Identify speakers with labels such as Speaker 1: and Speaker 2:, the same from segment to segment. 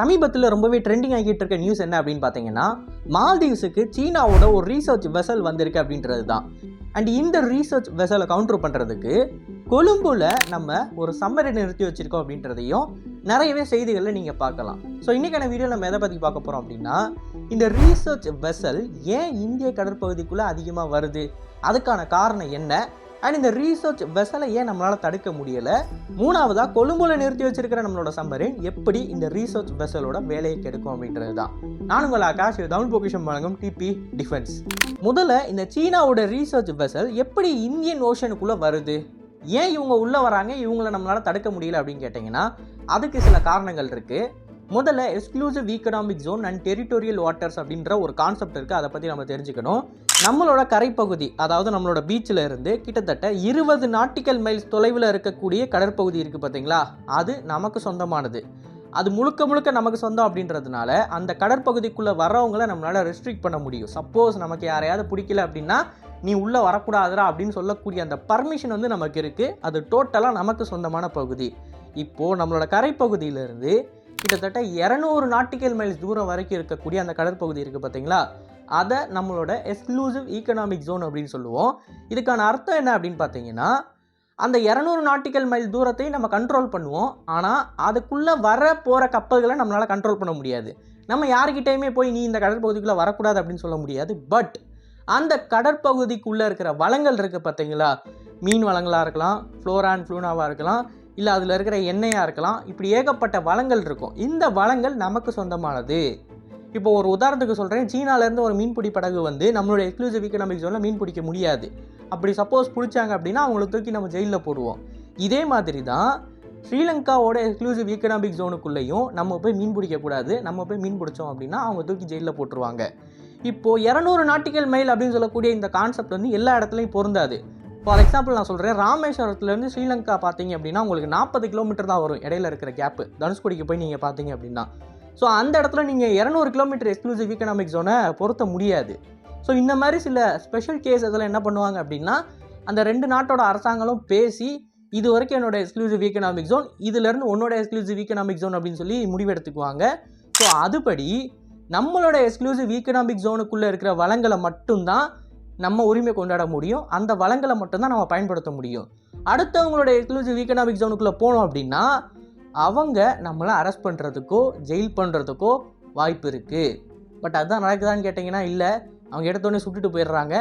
Speaker 1: சமீபத்தில் ரொம்பவே ட்ரெண்டிங் ஆகிட்டு இருக்க நியூஸ் என்ன அப்படின்னு பார்த்தீங்கன்னா மால்தீவ்ஸுக்கு சீனாவோட ஒரு ரீசர்ச் வெசல் வந்திருக்கு அப்படின்றது தான் அண்ட் இந்த ரீசர்ச் வெசலை கவுண்டர் பண்ணுறதுக்கு கொழும்புல நம்ம ஒரு சம்மரை நிறுத்தி வச்சுருக்கோம் அப்படின்றதையும் நிறையவே செய்திகளில் நீங்கள் பார்க்கலாம். ஸோ இன்றைக்கான வீடியோ நம்ம எதை பற்றி பார்க்க போகிறோம் அப்படின்னா இந்த ரீசர்ச் வெசல் ஏன் இந்திய கடற்பகுதிக்குள்ளே அதிகமாக வருது? அதுக்கான காரணம் என்ன? அண்ட் இந்த ரீசர்ச் வெசலை ஏன் நம்மளால் தடுக்க முடியலை? மூணாவதாக கொழும்புல நிறுத்தி வச்சிருக்கிற நம்மளோட சம்பரின் எப்படி இந்த ரீசர்ச் வெசலோட வேலையை கெடுக்கும் அப்படின்றது தான் நான் உங்கள் ஆகாஷ் தமிழ் பொக்கிஷம் வழங்கும் டிபி டிஃபென்ஸ் முதல்ல இந்த சீனாவோட ரீசர்ச் வெசல் எப்படி இந்தியன் ஓஷனுக்குள்ளே வருது? ஏன் இவங்க உள்ளே வராங்க? இவங்கள நம்மளால் தடுக்க முடியல அப்படின்னு கேட்டிங்கன்னா அதுக்கு சில காரணங்கள் இருக்குது முதல்ல exclusive economic zone and territorial waters அப்படின்ற ஒரு கான்செப்ட் இருக்குது அதை பற்றி நம்ம தெரிஞ்சுக்கணும். நம்மளோட கரைப்பகுதி அதாவது நம்மளோட பீச்சில் இருந்து கிட்டத்தட்ட இருபது நாட்டிக்கல் மைல்ஸ் தொலைவில் இருக்கக்கூடிய கடற்பகுதி இருக்குது பார்த்தீங்களா அது நமக்கு சொந்தமானது. அது முழுக்க முழுக்க நமக்கு சொந்தம் அப்படின்றதுனால அந்த கடற்பகுதிக்குள்ளே வரவங்கள நம்மளால் ரெஸ்ட்ரிக்ட் பண்ண முடியும். சப்போஸ் நமக்கு யாரையாவது பிடிக்கல அப்படின்னா நீ உள்ளே வரக்கூடாதுடா அப்படின்னு சொல்லக்கூடிய அந்த பர்மிஷன் வந்து நமக்கு இருக்குது அது டோட்டலாக நமக்கு சொந்தமான பகுதி. இப்போது நம்மளோட கரைப்பகுதியிலேருந்து கிட்டத்தட்ட இரநூறு நாட்டிக்கல் மைல்ஸ் தூரம் வரைக்கும் இருக்கக்கூடிய அந்த கடற்பகுதி இருக்குது பார்த்தீங்களா அதை நம்மளோட எக்ஸ்க்ளூசிவ் ஈக்கனாமிக் ஜோன் அப்படின்னு சொல்லுவோம். இதுக்கான அர்த்தம் என்ன அப்படின்னு பார்த்தீங்கன்னா அந்த இரநூறு நாட்டிக்கல் மைல் தூரத்தையும் நம்ம கண்ட்ரோல் பண்ணுவோம். ஆனால் அதுக்குள்ளே வர போகிற கப்பல்களை நம்மளால் கண்ட்ரோல் பண்ண முடியாது. நம்ம யாருக்கிட்டேயுமே போய் நீ இந்த கடற்பகுதிக்குள்ளே வரக்கூடாது அப்படின்னு சொல்ல முடியாது. பட் அந்த கடற்பகுதிக்குள்ளே இருக்கிற வளங்கள் இருக்குது பார்த்தீங்களா மீன் வளங்களாக இருக்கலாம் ஃப்ளோரா அண்ட் ஃப்ளூனாவாக இருக்கலாம் இல்லை அதில் இருக்கிற எண்ணெயாக இருக்கலாம். இப்படி ஏகப்பட்ட வளங்கள் இருக்கும். இந்த வளங்கள் நமக்கு சொந்தமானது. இப்போ ஒரு உதாரணத்துக்கு சொல்கிறேன் சீனாலேருந்து ஒரு மீன்பிடி படகு வந்து நம்மளோட எக்ஸ்க்ளூசிவ் economic ஜோனில் மீன் பிடிக்க முடியாது. அப்படி சப்போஸ் பிடிச்சாங்க அப்படின்னா அவங்கள தூக்கி நம்ம ஜெயிலில் போடுவோம். இதே மாதிரி தான் ஸ்ரீலங்காவோட எக்ஸ்க்ளூசிவ் economic ஜோனுக்குள்ளேயும் நம்ம போய் மீன் பிடிக்கக்கூடாது நம்ம போய் மீன் பிடிச்சோம் அப்படின்னா அவங்க தூக்கி ஜெயிலில் போட்டுருவாங்க. இப்போது இரநூறு நாட்டிக்கல் மைல் அப்படின்னு சொல்லக்கூடிய இந்த கான்செப்ட் வந்து எல்லா இடத்துலையும் பொருந்தாது. ஃபார் எக்ஸாம்பிள் நான் சொல்கிறேன் ராமேஸ்வரத்துலேருந்து ஸ்ரீலங்கா பார்த்தீங்க அப்படின்னா உங்களுக்கு நாற்பது கிலோமீட்டர் தான் வரும் இடையில இருக்கிற கேப்பு தனுஷ்கோடிக்கு போய் நீங்கள் பார்த்தீங்க அப்படின்னா. ஸோ அந்த இடத்துல நீங்கள் இரநூறு கிலோமீட்டர் எக்ஸ்க்ளூசிவ் economic ஜோனை பொருத்த முடியாது. ஸோ இந்த மாதிரி சில ஸ்பெஷல் கேஸ் அதில் என்ன பண்ணுவாங்க அப்படின்னா அந்த ரெண்டு நாட்டோட அரசாங்கங்களும் பேசி இது வரைக்கும் என்னோட எக்ஸ்க்ளூசிவ் economic ஜோன் இதுலேருந்து உன்னோட எக்ஸ்க்ளூசிவ் economic ஜோன் அப்படின்னு சொல்லி முடிவெடுத்துக்குவாங்க. ஸோ அதுபடி நம்மளோட எக்ஸ்க்ளூசிவ் economic ஜோனுக்குள்ளே இருக்கிற வளங்களை மட்டும்தான் நம்ம உரிமை கொண்டாட முடியும். அந்த வளங்களை மட்டும்தான் நம்ம பயன்படுத்த முடியும். அடுத்தவங்களோட எக்ஸ்க்ளூசிவ் ஈக்கனாமிக் ஜோனுக்குள்ளே போனோம் அப்படின்னா அவங்க நம்மளை அரெஸ்ட் பண்ணுறதுக்கோ ஜெயில் பண்ணுறதுக்கோ வாய்ப்பு இருக்குது பட் அதுதான் நடக்குதான்னு கேட்டிங்கன்னா இல்லை. அவங்க எடுத்தோடனே சுட்டுட்டு போயிடுறாங்க.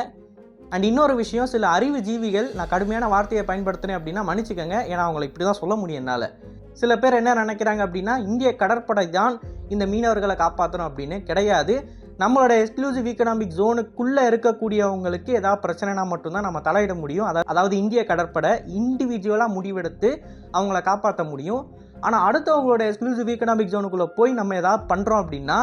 Speaker 1: அண்ட் இன்னொரு விஷயம் சில அறிவு ஜீவிகள் நான் கடுமையான வார்த்தையை பயன்படுத்தினேன் அப்படின்னா மன்னிச்சுக்கோங்க. ஏன்னா அவங்களை இப்படி தான் சொல்ல முடியும் என்னால். சில பேர் என்ன நினைக்கிறாங்க அப்படின்னா இந்திய கடற்படை தான் இந்த மீனவர்களை காப்பாற்றணும் அப்படின்னு கிடையாது. நம்மளோட எக்ஸ்க்ளூசிவ் economic ஜோனுக்குள்ளே இருக்கக்கூடியவங்களுக்கு ஏதாவது பிரச்சனைனா மட்டும்தான் நம்ம தலையிட முடியும். அதாவது இந்திய கடற்படை இண்டிவிஜுவலாக முடிவெடுத்து அவங்கள காப்பாற்ற முடியும். ஆனால் அடுத்தவங்களோட எக்ஸ்க்ளூசிவ் economic ஜோனுக்குள்ளே போய் நம்ம ஏதாவது பண்ணுறோம் அப்படின்னா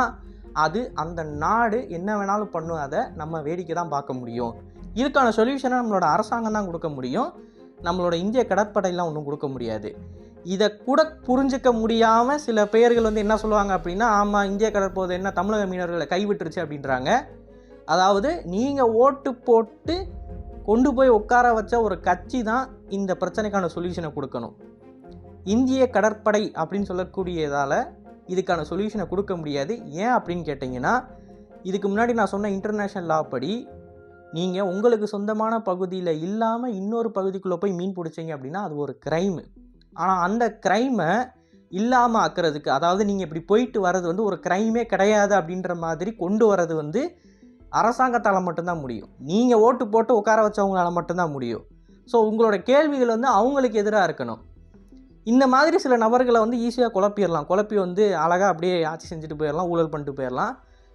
Speaker 1: அது அந்த நாடு என்ன வேணாலும் பண்ணும். அதை நம்ம வேடிக்கை தான் பார்க்க முடியும். இதுக்கான சொல்யூஷனை நம்மளோட அரசாங்கம் தான் கொடுக்க முடியும். நம்மளோட இந்திய கடற்படையெல்லாம் ஒன்றும் கொடுக்க முடியாது. இதை கூட புரிஞ்சிக்க முடியாமல் சில பெயர்கள் வந்து என்ன சொல்லுவாங்க அப்படின்னா ஆமாம் இந்திய கடற்போது என்ன தமிழக மீனவர்களை கைவிட்டுருச்சு அப்படின்றாங்க. அதாவது நீங்கள் ஓட்டு போட்டு கொண்டு போய் உட்கார வச்ச ஒரு கட்சி தான் இந்த பிரச்சனைக்கான சொல்யூஷனை கொடுக்கணும். இந்திய கடற்படை அப்படின்னு சொல்லக்கூடியதால் இதுக்கான சொல்யூஷனை கொடுக்க முடியாது. ஏன் அப்படின்னு கேட்டிங்கன்னா இதுக்கு முன்னாடி நான் சொன்ன இன்டர்நேஷ்னல் லா படி நீங்கள் உங்களுக்கு சொந்தமான பகுதியில் இல்லாமல் இன்னொரு பகுதிக்குள்ளே போய் மீன் பிடிச்சீங்க அப்படின்னா அது ஒரு க்ரைமு ஆனால் அந்த க்ரைமை இல்லாமல் ஆக்கிறதுக்கு அதாவது நீங்கள் இப்படி போயிட்டு வர்றது வந்து ஒரு க்ரைமே கிடையாது அப்படின்ற மாதிரி கொண்டு வர்றது வந்து அரசாங்கத்தால் மட்டும்தான் முடியும். நீங்கள் ஓட்டு போட்டு உட்கார வச்சவங்களால மட்டும்தான் முடியும். ஸோ உங்களோட கேள்விகள் வந்து அவங்களுக்கு எதிராக இருக்கணும். இந்த மாதிரி சில நபர்களை வந்து ஈஸியாக குழப்பிடலாம். குழப்பி வந்து அழகாக அப்படியே ஆட்சி செஞ்சுட்டு போயிடலாம் ஊழல் பண்ணிட்டு போயிடலாம்.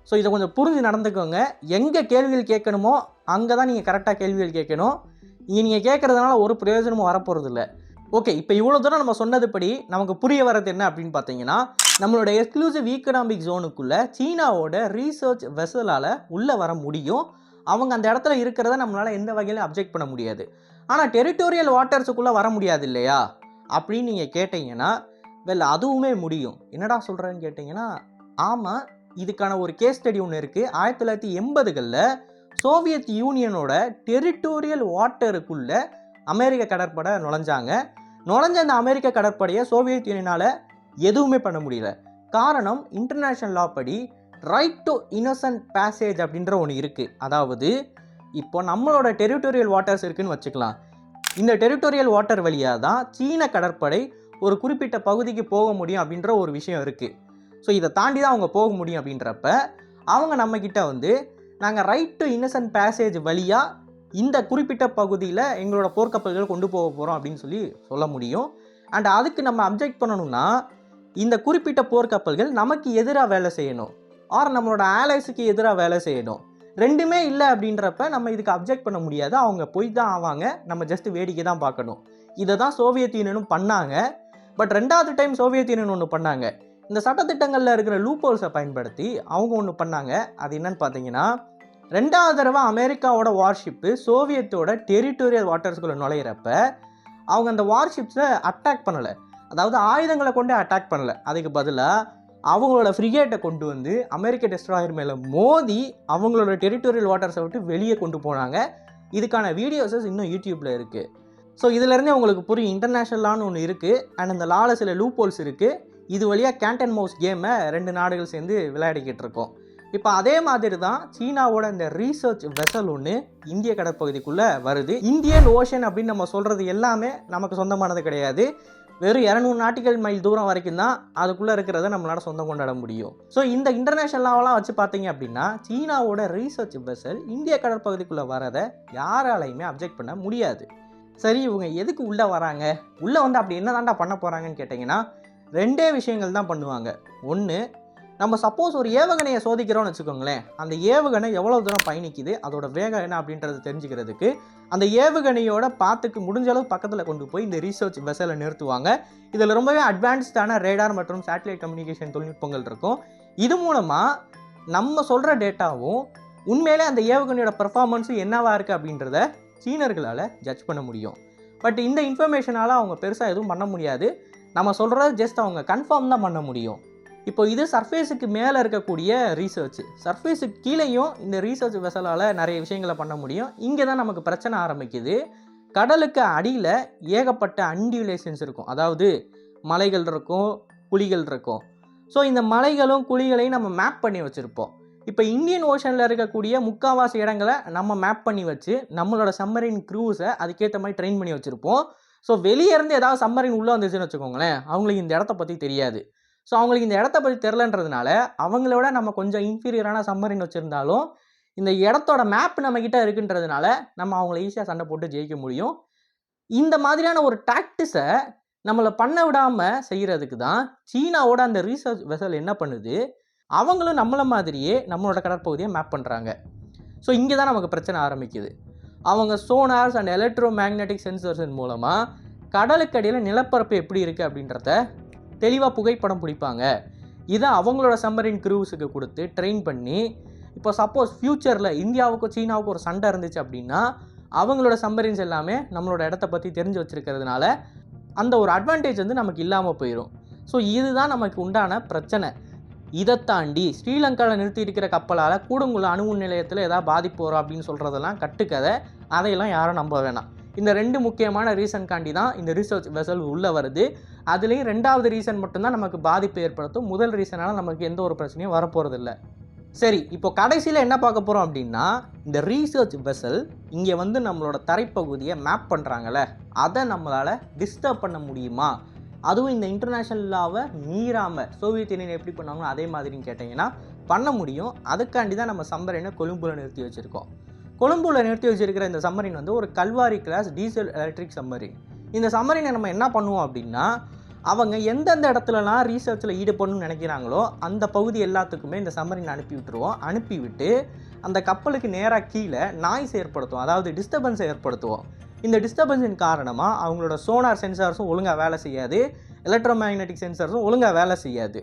Speaker 1: ஸோ இதை கொஞ்சம் புரிஞ்சு நடந்துக்கோங்க. எங்கே கேள்விகள் கேட்கணுமோ அங்கே தான் நீங்கள் கரெக்டாக கேள்விகள் கேட்கணும். இங்கே நீங்கள் கேட்குறதுனால ஒரு பிரயோஜனமும் வரப்போகிறதில்ல ஓகே இப்போ இவ்வளோ தூரம் நம்ம சொன்னதுபடி நமக்கு புரிய வர்றது என்ன அப்படின்னு பார்த்தீங்கன்னா நம்மளோட எக்ஸ்க்ளூசிவ் ஈக்கனாமிக் ஜோனுக்குள்ளே சீனாவோட ரீசர்ச் வெசலால் உள்ளே வர முடியும். அவங்க அந்த இடத்துல இருக்கிறத நம்மளால் எந்த வகையிலும் அப்ஜெக்ட் பண்ண முடியாது. ஆனால் டெரிட்டோரியல் வாட்டர்ஸுக்குள்ளே வர முடியாது இல்லையா? அப்படின்னு நீங்கள் கேட்டிங்கன்னா வெல் அதுவுமே முடியும். என்னடா சொல்கிறேன்னு கேட்டிங்கன்னா ஆமாம் இதுக்கான ஒரு கேஸ் ஸ்டடி ஒன்று இருக்குது ஆயிரத்தி தொள்ளாயிரத்தி எண்பதுகளில் சோவியத் யூனியனோட டெரிட்டோரியல் வாட்டருக்குள்ளே அமெரிக்க கடற்படை நுழைஞ்சாங்க. நுழைஞ்ச அந்த அமெரிக்க கடற்படையை சோவியத் யூனியனால் எதுவுமே பண்ண முடியல. காரணம் இன்டர்நேஷ்னல் லா படி ரைட் டு இன்னசன்ட் பேசேஜ் அப்படின்ற ஒன்று இருக்குது அதாவது இப்போ நம்மளோட டெரிட்டோரியல் வாட்டர்ஸ் இருக்குன்னு வச்சுக்கலாம். இந்த டெரிட்டோரியல் வாட்டர் வழியாக தான் சீன கடற்படை ஒரு குறிப்பிட்ட பகுதிக்கு போக முடியும் அப்படின்ற ஒரு விஷயம் இருக்குது ஸோ இதை தாண்டி தான் அவங்க போக முடியும் அப்படின்றப்ப அவங்க நம்மக்கிட்ட வந்து நாங்கள் ரைட் டு இன்னசன்ட் பேசேஜ் வழியாக இந்த குறிப்பிட்ட பகுதியில் எங்களோட போர்க்கப்பல்கள் கொண்டு போக போகிறோம் அப்படின்னு சொல்லி சொல்ல முடியும். அண்ட் அதுக்கு நம்ம அப்ஜெக்ட் பண்ணணும்னா இந்த குறிப்பிட்ட போர்க்கப்பல்கள் நமக்கு எதிராக வேலை செய்யணும். ஆர் நம்மளோட ஆலைஸுக்கு எதிராக வேலை செய்யணும். ரெண்டுமே இல்லை அப்படின்றப்ப நம்ம இதுக்கு அப்ஜெக்ட் பண்ண முடியாது. அவங்க போய் தான் ஆவாங்க. நம்ம ஜஸ்ட் வேடிக்கை தான் பார்க்கணும். இதை தான் சோவியத் யூனியனும் பண்ணாங்க. பட் ரெண்டாவது டைம் சோவியத் யூனியன் ஒன்று பண்ணாங்க. இந்த சட்டத்திட்டங்களில் இருக்கிற லூப்போல்ஸை பயன்படுத்தி அவங்க ஒன்று பண்ணாங்க. அது என்னன்னு பார்த்தீங்கன்னா ரெண்டாவது தடவை அமெரிக்காவோட வார்ஷிப்பு சோவியத்தோட டெரிட்டோரியல் வாட்டர்ஸ்குள்ளே நுழையிறப்ப அவங்க அந்த வார்ஷிப்ஸை அட்டாக் பண்ணலை. அதாவது ஆயுதங்களை கொண்டு அட்டாக் பண்ணலை. அதுக்கு பதிலாக அவங்களோட ஃப்ரிகேட்டை கொண்டு வந்து அமெரிக்க டெஸ்ட்ராயர் மேலே மோதி அவங்களோட டெரிட்டோரியல் வாட்டர்ஸை விட்டு வெளியே கொண்டு போனாங்க. இதுக்கான வீடியோஸஸ் இன்னும் யூடியூப்பில் இருக்குது ஸோ இதுலேருந்தே உங்களுக்கு புரியும் இன்டர்நேஷ்னலான்னு ஒன்று இருக்குது அண்ட் அந்த லாவில் சில லூப்போல்ஸ் இருக்குது இது வழியாக கேண்டன் மவுஸ் கேமை ரெண்டு நாடுகள் சேர்ந்து விளையாடிக்கிட்டு இருக்கோம். இப்போ அதே மாதிரி தான் சீனாவோட இந்த ரீசர்ச் வெசல் ஒன்று இந்திய கடற்பகுதிக்குள்ளே வருது. இந்தியன் ஓஷன் அப்படின்னு நம்ம சொல்கிறது எல்லாமே நமக்கு சொந்தமானது கிடையாது. வெறும் இரநூறு நாட்டிகள் மைல் தூரம் வரைக்கும் தான் அதுக்குள்ளே இருக்கிறத நம்மளால் சொந்தம் கொண்டாட முடியும். ஸோ இந்த இன்டர்நேஷனல் இன்டர்நேஷனலாவெலாம் வச்சு பார்த்தீங்க அப்படின்னா சீனாவோட ரீசர்ச் வெசல் இந்திய கடற்பகுதிக்குள்ளே வரதை யாராலையுமே அப்ஜெக்ட் பண்ண முடியாது. சரி இவங்க எதுக்கு உள்ளே வராங்க? உள்ளே வந்து அப்படி என்ன தாண்டா பண்ண போகிறாங்கன்னு கேட்டிங்கன்னா ரெண்டே விஷயங்கள் தான் பண்ணுவாங்க. ஒன்று நம்ம சப்போஸ் ஒரு ஏவுகணையை சோதிக்கிறோம்னு வச்சுக்கோங்களேன். அந்த ஏவுகணை எவ்வளோ தூரம் பயணிக்குது அதோட வேகம் என்ன அப்படின்றத தெரிஞ்சுக்கிறதுக்கு அந்த ஏவுகணையோட பார்த்துக்கு முடிஞ்ச அளவு பக்கத்தில் கொண்டு போய் இந்த ரீசர்ச் வெசலை நிறுத்துவாங்க. இதில் ரொம்பவே அட்வான்ஸ்டான ரேடார் மற்றும் சேட்டலைட் கம்யூனிகேஷன் தொழில்நுட்பங்கள் இருக்கும். இது மூலமாக நம்ம சொல்கிற டேட்டாவும் உண்மையிலே அந்த ஏவுகணையோட பெர்ஃபார்மன்ஸும் என்னவாக இருக்குது அப்படின்றத சீனர்களால் ஜட்ஜ் பண்ண முடியும். பட் இந்த இன்ஃபர்மேஷனால் அவங்க பெருசாக எதுவும் பண்ண முடியாது. நம்ம சொல்கிறது ஜஸ்ட் அவங்க கன்ஃபார்ம் தான் பண்ண முடியும். இப்போ இது சர்ஃபேஸுக்கு மேலே இருக்கக்கூடிய ரீசர்ச் சர்ஃபேஸுக்கு கீழேயும் இந்த ரீசர்ச் வெசலால் நிறைய விஷயங்களை பண்ண முடியும். இங்கே தான் நமக்கு பிரச்சனை ஆரம்பிக்குது. கடலுக்கு அடியில் ஏகப்பட்ட அன்டியூலேஷன்ஸ் இருக்கும். அதாவது மலைகள் இருக்கும் குழிகள் இருக்கும். ஸோ இந்த மலைகளும் குழிகளையும் நம்ம மேப் பண்ணி வச்சுருப்போம். இப்போ இந்தியன் ஓஷனில் இருக்கக்கூடிய முக்காவாசி இடங்களை நம்ம மேப் பண்ணி வச்சு நம்மளோட சம்மரின் க்ரூஸை அதுக்கேற்ற மாதிரி ட்ரெயின் பண்ணி வச்சுருப்போம். ஸோ வெளியே இருந்து ஏதாவது சம்மரின் உள்ளே வந்துச்சுன்னு வச்சுக்கோங்களேன் அவங்களுக்கு இந்த இடத்த பற்றி தெரியாது. ஸோ அவங்களுக்கு இந்த இடத்த பற்றி தெரிலன்றதுனால அவங்களோட நம்ம கொஞ்சம் இன்ஃபீரியரான சம்மரின் வச்சுருந்தாலும் இந்த இடத்தோட மேப் நம்மக்கிட்ட இருக்குன்றதுனால நம்ம அவங்கள ஈஸியாக சண்டை போட்டு ஜெயிக்க முடியும். இந்த மாதிரியான ஒரு டாக்டிஸை நம்மளை பண்ண விடாமல் செய்கிறதுக்கு தான் சீனாவோட அந்த ரீசர்ச் வெசல் என்ன பண்ணுது? அவங்களும் நம்மளை மாதிரியே நம்மளோட கடற்பகுதியை மேப் பண்ணுறாங்க ஸோ இங்கே தான் நமக்கு பிரச்சனை ஆரம்பிக்குது. அவங்க சோனார்ஸ் அண்ட் எலக்ட்ரோ மேக்னெட்டிக் சென்சர்ஸின் மூலமாக கடலுக்கடியில் நிலப்பரப்பு எப்படி இருக்குது அப்படின்றத தெளிவாக புகைப்படம் பிடிப்பாங்க. இதை அவங்களோட சம்மரின் க்ரூஸுக்கு கொடுத்து ட்ரெயின் பண்ணி இப்போ சப்போஸ் ஃப்யூச்சரில் இந்தியாவுக்கும் சீனாவுக்கும் ஒரு சண்டை இருந்துச்சு அப்படின்னா அவங்களோட சம்மரின்ஸ் எல்லாமே நம்மளோட இடத்த பற்றி தெரிஞ்சு வச்சுருக்கிறதுனால அந்த ஒரு அட்வான்டேஜ் வந்து நமக்கு இல்லாமல் போயிடும் ஸோ இதுதான் நமக்கு உண்டான பிரச்சனை. இதை தாண்டி ஸ்ரீலங்காவில் நிறுத்தி இருக்கிற கப்பலால் கூடுங்குள்ள அணு நிலையத்தில் ஏதாவது பாதிப்பு வரும் அப்படின்னு சொல்கிறதெல்லாம் கட்டுக்கதை அதையெல்லாம் யாரும் நம்ப வேணாம். இந்த ரெண்டு முக்கியமான ரீசன் காண்டி தான் இந்த ரிசர்ச் வெசல் உள்ளே வருது. அதுலேயும் ரெண்டாவது ரீசன் மட்டும்தான் நமக்கு பாதிப்பு ஏற்படுத்தும். முதல் ரீசனால் நமக்கு எந்த ஒரு பிரச்சனையும் வரப்போகிறதில்ல சரி இப்போ கடைசியில் என்ன பார்க்க போகிறோம் அப்படின்னா இந்த ரீசர்ச் வெசல் இங்கே வந்து நம்மளோட தரைப்பகுதியை மேப் பண்ணுறாங்கல்ல அதை நம்மளால் டிஸ்டர்ப் பண்ண முடியுமா? அதுவும் இந்த இன்டர்நேஷ்னல் லாவை மீறாமல் சோவியத் யூனியன் எப்படி பண்ணாங்களோ அதே மாதிரின்னு கேட்டிங்கன்னா பண்ண முடியும். அதுக்காண்டி தான் நம்ம சம்பரினை கொழும்புல நிறுத்தி வச்சுருக்கோம். கொழும்புல நிறுத்தி வச்சிருக்கிற இந்த சம்மரின் வந்து ஒரு Kalvari class diesel electric submarine இந்த சம்மரினை நம்ம என்ன பண்ணுவோம் அப்படின்னா அவங்க எந்தெந்த இடத்துலலாம் ரீசர்ச்சில் ஈடுபடணும்னு நினைக்கிறாங்களோ அந்த பகுதி எல்லாத்துக்குமே இந்த சம்மரின் அனுப்பி விட்டுருவோம். அனுப்பிவிட்டு அந்த கப்பலுக்கு நேராக கீழே நாய்ஸ் ஏற்படுத்துவோம். அதாவது டிஸ்டர்பன்ஸ் ஏற்படுத்துவோம். இந்த டிஸ்டர்பன்ஸின் காரணமாக அவங்களோட சோனார் சென்சார்ஸும் ஒழுங்காக வேலை செய்யாது. எலக்ட்ரோமேக்னெட்டிக் சென்சார்ஸும் ஒழுங்காக வேலை செய்யாது.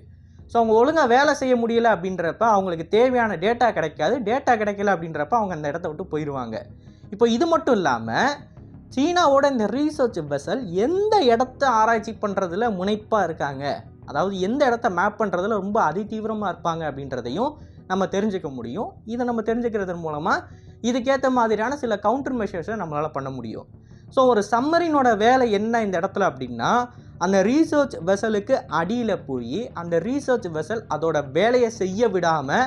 Speaker 1: ஸோ அவங்க ஒழுங்காக வேலை செய்ய முடியல அப்படின்றப்ப அவங்களுக்கு தேவையான டேட்டா கிடைக்காது. டேட்டா கிடைக்கல அப்படின்றப்ப அவங்க அந்த இடத்த விட்டு போயிடுவாங்க இப்போ இது மட்டும் இல்லாமல் சீனாவோட இந்த ரீசர்ச் வெசல் எந்த இடத்த ஆராய்ச்சி பண்ணுறதுல முனைப்பாக இருக்காங்க? அதாவது எந்த இடத்த மேப் பண்ணுறதுல ரொம்ப அதிதீவிரமாக இருப்பாங்க அப்படின்றதையும் நம்ம தெரிஞ்சுக்க முடியும். இதை நம்ம தெரிஞ்சுக்கிறது மூலமாக இதுக்கேற்ற மாதிரியான சில கவுண்டர் மெஷர்ஸை நம்மளால் பண்ண முடியும். ஸோ ஒரு சம்மரினோட வேலை என்ன இந்த இடத்துல அப்படின்னா அந்த ரீசர்ச் வெசலுக்கு அடியில் போய் அந்த ரீசர்ச் வெசல் அதோட வேலையை செய்ய விடாமல்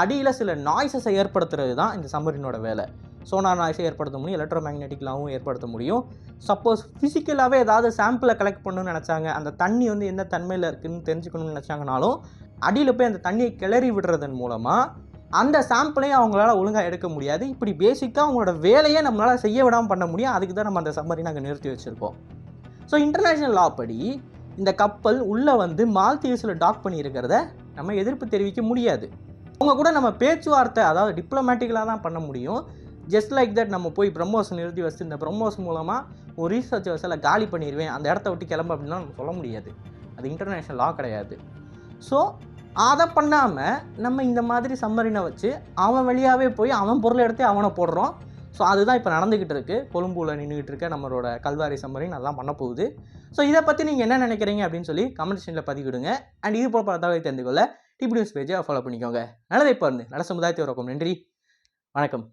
Speaker 1: அடியில் சில நாய்ஸஸை ஏற்படுத்துறது தான் இந்த சம்மரினோட வேலை. சோனார் நாய்ஸை ஏற்படுத்த முடியும் எலக்ட்ரோ மேக்னெட்டிக்லாகவும் ஏற்படுத்த முடியும். சப்போஸ் ஃபிசிக்கலாகவே ஏதாவது சாம்பிளை கலெக்ட் பண்ணணும்னு நினச்சாங்க அந்த தண்ணி வந்து எந்த தன்மையில் இருக்குதுன்னு தெரிஞ்சுக்கணும்னு நினச்சாங்கனாலும் அடியில் போய் அந்த தண்ணியை கிளறி விடுறதன் மூலமாக அந்த சாம்பிளையும் அவங்களால ஒழுங்காக எடுக்க முடியாது. இப்படி பேசிக்காக அவங்களோட வேலையை நம்மளால் செய்ய விடாமல் பண்ண முடியும். அதுக்கு தான் நம்ம அந்த சம்மரி நாங்கள் நிறுத்தி வச்சுருக்கோம். ஸோ இன்டர்நேஷ்னல் லா படி இந்த கப்பல் உள்ளே வந்து மால்தீவ்ஸில் டாக் பண்ணியிருக்கிறத நம்ம எதிர்ப்பு தெரிவிக்க முடியாது. அவங்க கூட நம்ம பேச்சுவார்த்தை அதாவது டிப்ளமேட்டிக்கலாக தான் பண்ண முடியும். ஜஸ்ட் லைக் தட் நம்ம போய் பிரம்மோஸ் நிறுத்தி வச்சு இந்த பிரம்மோஸ் மூலமாக ஒரு ரீசர்ச் வசல காலி பண்ணிடுவேன் அந்த இடத்த விட்டு கிளம்ப அப்படின்னா நம்ம சொல்ல முடியாது. அது இன்டர்நேஷ்னல் லா கிடையாது. ஸோ அதை பண்ணாமல் நம்ம இந்த மாதிரி சம்மரினை வச்சு அவன் வழியாகவே போய் அவன் பொருளை எடுத்து அவனை போடுறோம். ஸோ அதுதான் இப்போ நடந்துக்கிட்டு இருக்கு. கொழும்பூவில் நின்றுக்கிட்டு இருக்க நம்மளோட கல்வாரி சம்மரின் நல்லா பண்ண போகுது. ஸோ இதை பற்றி நீங்கள் என்ன நினைக்கிறீங்க அப்படின்னு சொல்லி கமெண்ட் செக்ஷனில் பதிவிடுங்க. அண்ட் இது போல் பல தகவலை தெரிந்து கொள்ள டிபி நியூஸ் பேஜை ஃபாலோ பண்ணிக்கோங்க. நல்லதை பாருங்கள் நல்ல சமுதாயத்தை வரக்கும் நன்றி. வணக்கம்.